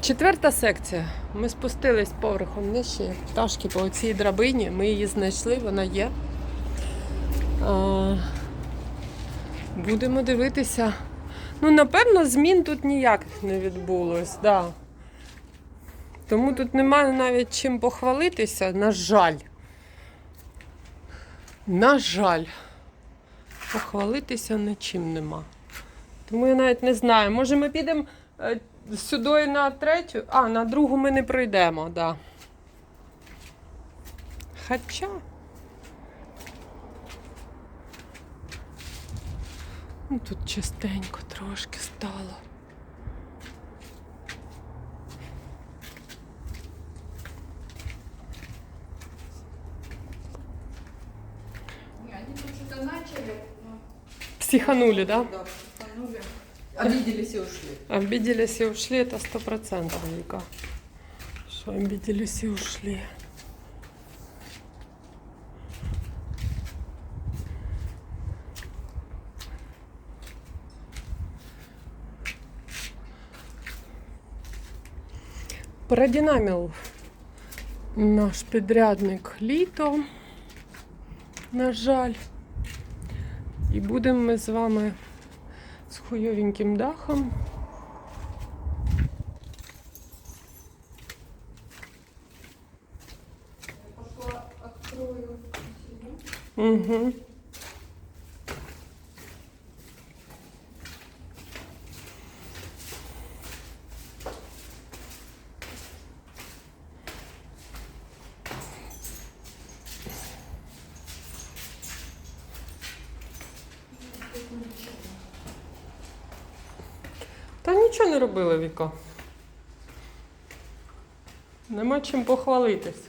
Четверта секція. Ми спустились поверхом нижче пташки по цій драбині. Ми її знайшли, вона є. А, будемо дивитися. Ну, напевно, змін тут ніяких не відбулось. Да. Тому тут немає навіть чим похвалитися, на жаль. На жаль, похвалитися нічим нема. Тому я навіть не знаю. Може, ми підемо е, сюди на третю, а на другу ми не пройдемо, да. Хоча. Ну, тут частенько трошки стало. Но... Психанули, да? Да, психанули. Обиделись и ушли. Обиделись и ушли, это сто процентов, Вика. Что обиделись и ушли. Продинамил наш підрядник літо, на жаль. І будемо ми з вами з хуйовеньким дахом. Пошла, открою. Угу. Та нічого не робила Віка. Нема чим похвалитись.